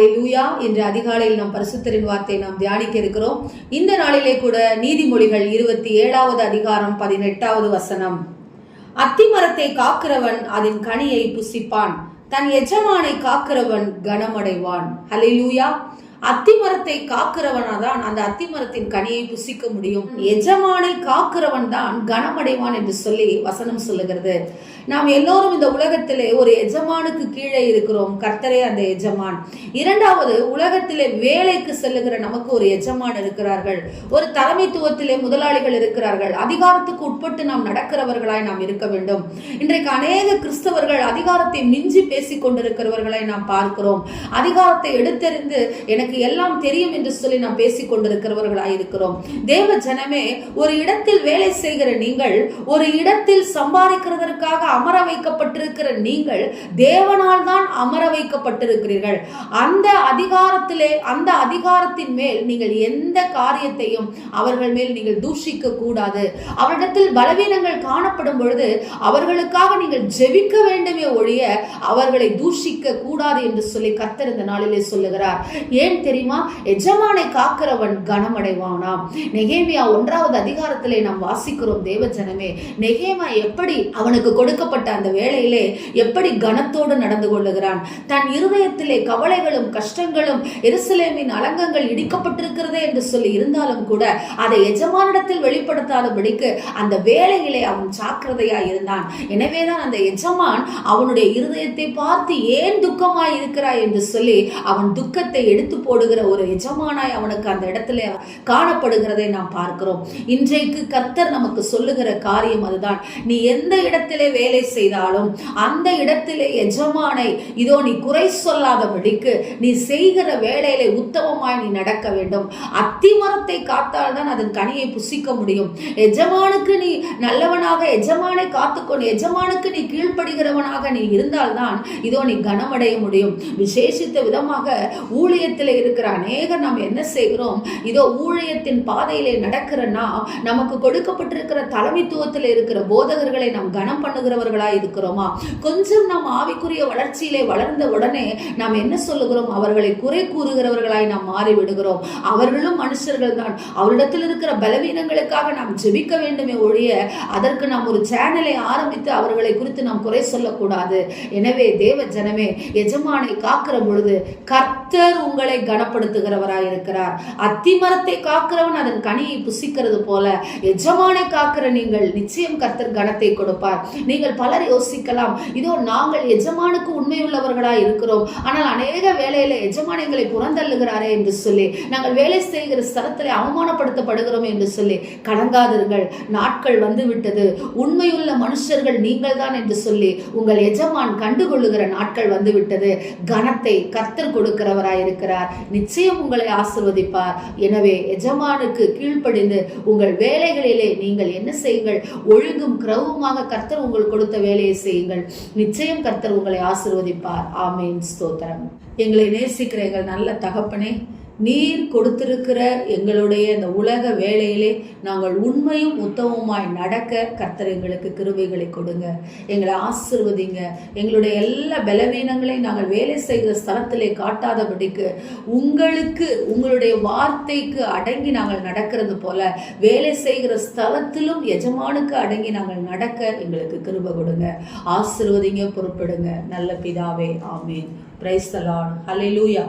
லூயா என்ற அதிகாலையில் நாம் பரிசுத்தரின் வார்த்தை நாம் தியானிக்க இருக்கிறோம். இந்த நாளிலே கூட நீதிமொழிகள் இருபத்தி ஏழாவது அதிகாரம் பதினெட்டாவது வசனம். அத்திமரத்தை காக்கிறவன் அதன் கனியை புசிப்பான். தன் எஜமானை காக்கிறவன் கனமடைவான். ஹalleluya அத்திமரத்தை காக்கிறவனா தான் அந்த அத்திமரத்தின் கனியை புசிக்க முடியும். எஜமானை காக்கிறவன் தான் கனமடைவான் என்று சொல்லி வசனம் சொல்லுகிறது. நாம் எல்லோரும் இந்த உலகத்திலே ஒரு எஜமானுக்கு கீழே இருக்கிறோம். கர்த்தரே அந்த எஜமான். இரண்டாவது உலகத்திலே வேலைக்கு செல்லுகிற நமக்கு ஒரு எஜமான் இருக்கிறார்கள். ஒரு தலைமைத்துவத்திலே முதலாளிகள் இருக்கிறார்கள். அதிகாரத்துக்கு உட்பட்டு நாம் நடக்கிறவர்களாய் நாம் இருக்க வேண்டும். இன்றைக்கு அநேக கிறிஸ்தவர்கள் அதிகாரத்தை மிஞ்சி பேசிக் கொண்டிருக்கிறவர்களை நாம் பார்க்கிறோம். அதிகாரத்தை எடுத்தெறிந்து எனக்கு எல்லாம் தெரியும் என்று சொல்லி நாம் பேசிக் கொண்டிருக்கிறவர்களாயிருக்கிறோம் தேவ ஜனமே ஒரு இடத்தில் வேலை செய்கிற நீங்கள் ஒரு இடத்தில் சம்பாதிக்கிறதற்காக அமர வைக்கப்பட்டிருக்கிற நீங்கள் தேவனால் தான் அமர வைக்கப்பட்டிருக்கிறீர்கள். அந்த அதிகாரத்திலே அந்த அதிகாரத்தின் மேல் நீங்கள் எந்த காரியத்தையும் அவர்கள் மேல் நீங்கள் தூஷிக்க கூடாது. அவரிடத்தில் பலவீனங்கள் காணப்படும் பொழுது அவர்களுக்காக நீங்கள் ஜெபிக்க வேண்டுமே ஒழிய அவர்களை தூஷிக்க கூடாது என்று சொல்லி கத்தர் இந்த நாளிலே சொல்லுகிறார். ஏன் தெரியுமா? எஜமானை காக்கிறவன் கனமடைவானாம். நெகேமியா ஒன்றாவது அதிகாரத்திலே நாம் வாசிக்கிறோம் தேவ ஜனமே நெகேமா எப்படி அவனுக்கு கொடுக்கப்பட்ட அந்த வேலையிலே எப்படி கனத்தோடு நடந்து கொள்ளுகிறான்? தன் இருதயத்திலே கவலைகளும் கஷ்டங்களும் எருசலேமின் அலங்கங்கள் இடிக்கப்பட்டிருக்கிறதே என்று சொல்லி இருந்தாலும் கூட அதை எஜமானிடத்தில் வெளிப்படுத்தாதபடிக்கு அந்த வேலையிலே அவன் ஜாக்கிரதையா இருந்தான். எனவேதான் அந்த எஜமான் அவனுடைய இருதயத்தை பார்த்து ஏன் துக்கமாய் இருக்கிறாய் என்று சொல்லி அவன் துக்கத்தை எடுத்து போடுகிற ஒரு எஜமானாய் அவனுக்கு அந்த இடத்துல காணப்படுகிறதை நாம் பார்க்கிறோம். இன்றைக்கு கர்த்தர் நமக்கு சொல்லுகிற காரியம் அதுதான். நீ எந்த இடத்திலே வேலை செய்தாலும் அந்த இடத்திலே எஜமானை இதோ நீ குறை சொல்லாதபடிக்கு நீ செய்கிற வேலையில உத்தமமாய் நீ நடக்க வேண்டும். அத்திமரத்தை காத்தால்தான் அதன் கனியை புசிக்க முடியும். எஜமானுக்கு நீ நல்லவனாக எஜமானை காத்துக்கொண்டு எஜமானுக்கு நீ கீழ்ப்படுகிறவனாக நீ இருந்தால்தான் இதோ நீ கனமடைய முடியும். விசேஷித்த விதமாக ஊழியத்தில் இருக்கிற அநேகர் நாம் என்ன செய்கிறோம்? இதோ ஊழியத்தின் பாதையிலே நடக்கிற நாம் நமக்கு கொடுக்கப்பட்டிருக்கிற தலைமைத்துவத்தில் இருக்கிற போதகர்களை நாம் கனம் பண்ணுகிறவர்களா இருக்கிறோமா? கொஞ்சம் நாம் ஆவிக்குரிய வளர்ச்சியிலே வளர்ந்த உடனே நாம் என்ன சொல்லுகிறோம்? அவர்களை குறை கூறுகிறவர்களாய் நாம் மாறிவிடுகிறோம். அவர்களும் மனுஷர்கள் தான் அவரிடத்தில் இருக்கிற பலவீனங்களுக்காக நாம் ஜெபிக்க வேண்டுமே ஒழிய அதற்கு நாம் ஒரு சேனலை ஆரம்பித்து அவர்களை குறித்து நாம் குறை சொல்லக்கூடாது. எனவே தேவ ஜனமே எஜமானை காக்கிற பொழுது கர்த்தர் உங்களை கனப்படுத்துகிறவராயிருக்கிறார். அத்திமரத்தை காக்கிறவன் அதன் கனியை புசிக்கிறது போல எஜமானை காக்கிற நீங்கள் நிச்சயம் கர்த்தர் கனத்தை கொடுப்பார். நீங்கள் பலர் யோசிக்கலாம் இதோ நாங்கள் எஜமானுக்கு உண்மையுள்ளவர்களாய் இருக்கிறோம். ஆனால் அநேக வேலையில எஜமான் எங்களை புறந்தள்ளுகிறாரே என்று சொல்லி நாங்கள் வேலை செய்கிற ஸ்தலத்திலே அவமானப்படுத்தப்படுகிறோம் என்று சொல்லி கலங்காதீர்கள். நாட்கள் வந்து விட்டது உண்மையுள்ள மனுஷர்கள் நீங்கள் தான் என்று சொல்லி உங்கள் எஜமான் கண்டுகொள்ளுகிற நாட்கள் வந்து விட்டது கனத்தை கர்த்தர் கொடுக்கிறவராயிருக்கிறார். நிச்சயம் உங்களை ஆசிர்வதிப்பார். எனவே எஜமானுக்கு கீழ்ப்படிந்து உங்கள் வேலைகளிலே நீங்கள் என்ன செய்யுங்கள்? ஒழுங்கும் கிரவுமாக கர்த்தர் உங்களுக்கு கொடுத்த வேலையை செய்யுங்கள். நிச்சயம் கர்த்தர் உங்களை ஆசிர்வதிப்பார். ஆமேன். ஸ்தோத்திரம். எங்களை நேசிக்கிற எங்கள் நல்ல தகப்பனே நீர் கொடுத்திருக்கிற எங்களுடைய இந்த உலக வேலையிலே நாங்கள் உண்மையும் உத்தமமாய் நடக்க கர்த்தர் எங்களுக்கு கிருபைகளை கொடுங்க. எங்களை ஆசிர்வதிங்க. எங்களுடைய எல்லா பலவீனங்களையும் நாங்கள் வேலை செய்கிற ஸ்தலத்திலே காட்டாதபடிக்கு உங்களுக்கு உங்களுடைய வார்த்தைக்கு அடங்கி நாங்கள் நடக்கிறது போல வேலை செய்கிற ஸ்தலத்திலும் எஜமானுக்கு அடங்கி நாங்கள் நடக்க எங்களுக்கு கிருபை கொடுங்க. ஆசிர்வதிங்க பொறுப்பிடுங்க. நல்ல பிதாவே ஆமேன். பிரைஸ்தலான் ஹலை லூயா